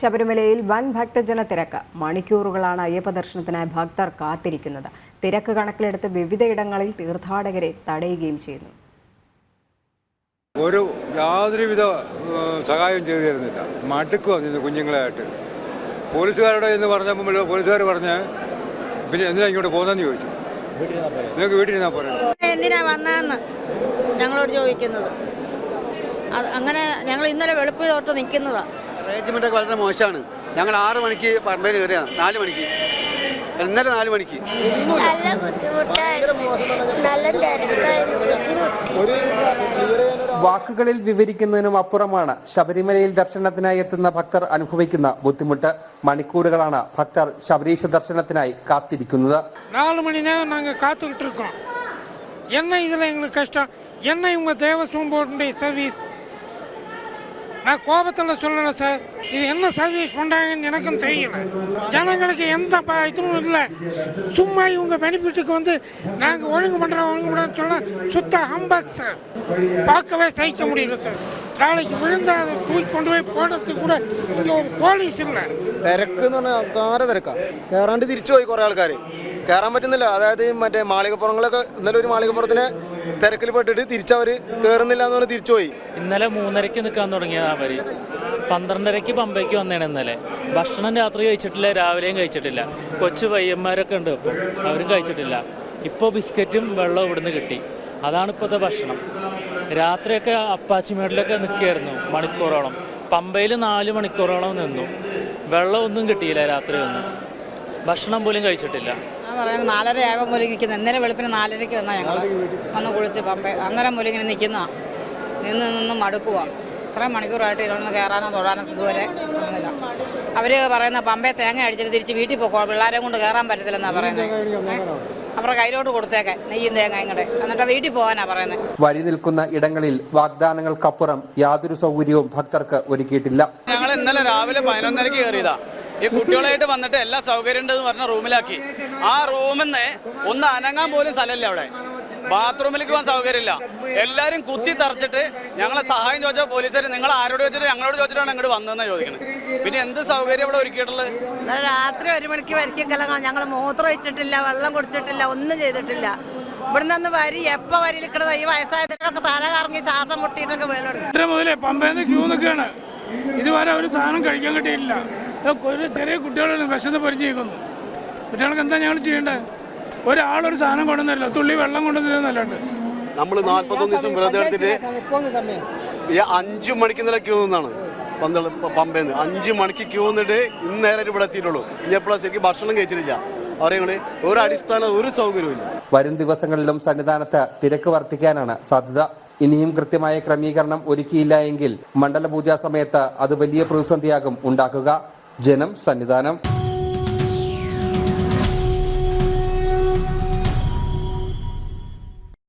ശബരിമലയിൽ വൻ ഭക്തജന തിരക്ക്. മണിക്കൂറുകളാണ് അയ്യപ്പ ദർശനത്തിനായി ഭക്തർ കാത്തിരിക്കുന്നത്. തിരക്ക് കണക്കിലെടുത്ത് വിവിധയിടങ്ങളിൽ തീർത്ഥാടകരെ തടയുകയും ചെയ്യുന്നു. ഒരു യാതൊരുവിധ സഹായം സഹായവും ചെയ്തു തരുന്നില്ല മടുക്കുക നിന്ന് കുഞ്ഞുങ്ങളായിട്ട് പോലീസുകാരോട് എന്ന് പറഞ്ഞപ്പോൾ പോലീസുകാർ പറഞ്ഞ് പിന്നെ എന്തിനാ ഇങ്ങോട്ട് പോകുന്നതെന്ന് ചോദിച്ചു. നിങ്ങൾക്ക് വീട്ടിൽ നിന്നാ പറയുന്നത് എന്തിനാ വന്നതെന്ന് ഞങ്ങളോട് ചോദിക്കുന്നത്. അങ്ങനെ ഞങ്ങൾ ഇന്നലെ വെളുപ്പ് തോർത്ത് നിൽക്കുന്നതാ. അറേഞ്ച്മെന്റ് ഒക്കെ വളരെ മോശമാണ് ഞങ്ങൾ ആറ് മണിക്ക് പറമ്പയിൽ കയറിയാണ് നാല് മണിക്ക് ഇന്നലെ നാല് മണിക്ക് നല്ല ബുദ്ധിമുട്ടായിരുന്നു നല്ല തിരക്കായിരുന്നു ബുദ്ധിമുട്ടി വാക്കുകളിൽ വിവരിക്കുന്നതിനും അപ്പുറമാണ് ശബരിമലയിൽ ദർശനത്തിനായി എത്തുന്ന ഭക്തർ അനുഭവിക്കുന്ന ബുദ്ധിമുട്ട് മണിക്കൂറുകളാണ് ഭക്തർ ശബരീശ ദർശനത്തിനായി കാത്തിരിക്കുന്നത് நாலு மணி நேரம் நாங்கள் காத்துக்கிட்டு இருக்கோம் என்ன இதில் எங்களுக்கு கஷ்டம் என்ன இவங்க தேவஸ்வம் போர்டுடைய சர்வீஸ் நான் கோபத்தில் சொல்லலை சார். இது என்ன சர்வீஸ் பண்ணுறாங்கன்னு எனக்கும் தெரியல. ஜனங்களுக்கு எந்த ப இதுவும் இல்லை. சும்மா இவங்க பெனிஃபிட்டுக்கு வந்து நாங்கள் ஒழுங்கு பண்ணுறோம் ஒழுங்கு பண்ணுறோம்னு சொல்ல சுத்த ஹம்பாக் சார். பார்க்கவே சகிக்க முடியல சார். நாளைக்கு விழுந்தா அதை தூக்கி கொண்டு போய் போடுறதுக்கு கூட இங்கே ஒரு போலீஸ் இல்லை തിരക്ക് എന്ന് പറഞ്ഞാൽ അകാര തിരക്കാ കയറാണ്ട് തിരിച്ചു പോയി കുറെ ആൾക്കാർ കയറാൻ പറ്റുന്നില്ല അതായത് മറ്റേ മാളികപ്പുറങ്ങളൊക്കെ ഇന്നലെ ഒരു മാളികപ്പുറത്തിന് തിരക്കിൽ പെട്ടിട്ട് തിരിച്ചവര് കയറുന്നില്ല എന്ന് പറഞ്ഞ് തിരിച്ചു പോയി ഇന്നലെ മൂന്നരയ്ക്ക് നിൽക്കാൻ തുടങ്ങിയത് അവര് പന്ത്രണ്ടരയ്ക്ക് പമ്പയ്ക്ക് വന്നേണ് ഇന്നലെ ഭക്ഷണം രാത്രി കഴിച്ചിട്ടില്ല രാവിലെയും കഴിച്ചിട്ടില്ല കൊച്ചു പയ്യന്മാരൊക്കെ ഉണ്ട് ഇപ്പം അവരും കഴിച്ചിട്ടില്ല ഇപ്പോൾ ബിസ്ക്കറ്റും വെള്ളവും ഇവിടുന്ന് കിട്ടി അതാണ് ഇപ്പോഴത്തെ ഭക്ഷണം രാത്രിയൊക്കെ അപ്പാച്ചിമേടിലൊക്കെ നിൽക്കുകയായിരുന്നു മണിക്കൂറോളം. പമ്പയിൽ നാല് മണിക്കൂറോളം നിന്നു. വെള്ളമൊന്നും കിട്ടിയില്ല രാത്രി ഒന്നും ഭക്ഷണം പോലും കഴിച്ചിട്ടില്ല. പറയുന്നത് നാലര ആകുമ്പോൾ മുതൽ നിൽക്കുന്നത് ഇന്നലെ വെളുപ്പിന് നാലരയ്ക്ക് വന്നാൽ ഞങ്ങൾ വന്ന് കുളിച്ച് പമ്പ അന്നേരം മുതൽ ഇങ്ങനെ നിൽക്കുന്ന നിന്ന് നിന്ന് മടുക്കുക ഇത്രയും മണിക്കൂറായിട്ട് ഇതിലൊന്ന് കയറാനോ തൊടാനോ ഇതുവരെ ഒന്നുമില്ല. അവർ പറയുന്ന പമ്പയെ തേങ്ങ അടിച്ചിട്ട് തിരിച്ച് വീട്ടിൽ പോക്കോ പിള്ളേരെ കൊണ്ട് കയറാൻ പറ്റത്തില്ലെന്നാണ് പറയുന്നത് അവരുടെ കയ്യിലോട്ട് കൊടുത്തേക്കാൻ നെയ്യും തേങ്ങയും കൂടെ എന്നിട്ട് വീട്ടിൽ പോകാനാണ് പറയുന്നത് വഴി നിൽക്കുന്ന ഇടങ്ങളിൽ വാഗ്ദാനങ്ങൾക്കപ്പുറം യാതൊരു സൗകര്യവും ഭക്തർക്ക് ഒരുക്കിയിട്ടില്ല. ഞങ്ങൾ ഇന്നലെ രാവിലെ പതിനൊന്നരക്ക് കയറിയതാ. ഈ കുട്ടികളായിട്ട് വന്നിട്ട് എല്ലാ സൗകര്യം ഉണ്ടെന്ന് പറഞ്ഞ റൂമിലാക്കി. ആ റൂമിൽ നിന്ന് ഒന്ന് അനങ്ങാൻ പോലും സ്ഥലമില്ല അവിടെ. ബാത്റൂമിലേക്ക് പോകാൻ സൗകര്യമില്ല. എല്ലാവരും കുത്തി തറച്ചിട്ട് ഞങ്ങളെ സഹായം ചോദിച്ചാൽ പോലീസുകാർ നിങ്ങൾ ആരോട് ചോദിച്ചിട്ട് ഞങ്ങളോട് ചോദിച്ചിട്ടാണ് ഇങ്ങോട്ട് വന്നതെന്ന് ചോദിക്കുന്നത് പിന്നെ എന്ത് സൗകര്യം ഇവിടെ ഒരുക്കിയിട്ടുള്ളത്? രാത്രി ഒരു മണിക്ക് വരിക്കും കലങ്ങാം ഞങ്ങൾ മൂത്രം ഒഴിച്ചിട്ടില്ല വെള്ളം കുടിച്ചിട്ടില്ല ഒന്നും ചെയ്തിട്ടില്ല. ഇവിടുന്ന് ഒന്ന് വരി എപ്പോ വരി നിൽക്കണത് ഈ വയസ്സായതൊക്കെ തല കറങ്ങി ശ്വാസം മുട്ടിയിട്ടൊക്കെ വീണുണ്ട്. ഇത്ര മുതലേ പമ്പേന്ന് ക്യൂ നിൽക്കുകയാണ് ഇതുവരെ ഒരു സാധനം കഴിക്കാൻ കിട്ടിയില്ല ഒരു ചെറിയ കുട്ടികളാണ് വിശന്ന് പൊരിഞ്ഞിരിക്കുന്നു. കുട്ടികൾക്ക് എന്താ ഞങ്ങൾ ചെയ്യേണ്ടത്? ഒരാളൊരു സാധനം കൊണ്ടുവന്നില്ല തുള്ളി വെള്ളം കൊണ്ടുവന്നില്ലെന്നല്ലാണ്ട് നമ്മൾ നാൽപ്പത്തൊന്ന് ദിവസം വ്രതം എടുത്തിട്ട് ഈ അഞ്ചു മണിക്ക് ഇന്നലെ ക്യൂ നിന്നാണ് പന്തള പമ്പേന്ന്. അഞ്ചു മണിക്ക് ക്യൂ നിന്നിട്ട് ഇന്ന് നേരെ ഇവിടെ എത്തിയിട്ടുള്ളൂ. ഇനി എപ്പോഴാണ് ശരിക്കും ഭക്ഷണം കഴിച്ചിട്ടില്ല. അവരെ ഒരു അടിസ്ഥാന ഒരു സൗകര്യവും ഇല്ല വരും ദിവസങ്ങളിലും സന്നിധാനത്ത് തിരക്ക് വർദ്ധിക്കാനാണ് സാധ്യത. ഇനിയും കൃത്യമായ ക്രമീകരണം ഒരുക്കിയില്ല എങ്കിൽ മണ്ഡലപൂജാ സമയത്ത് അത് വലിയ പ്രതിസന്ധിയാകും. ഉണ്ടാക്കുക. ജനം സന്നിധാനം.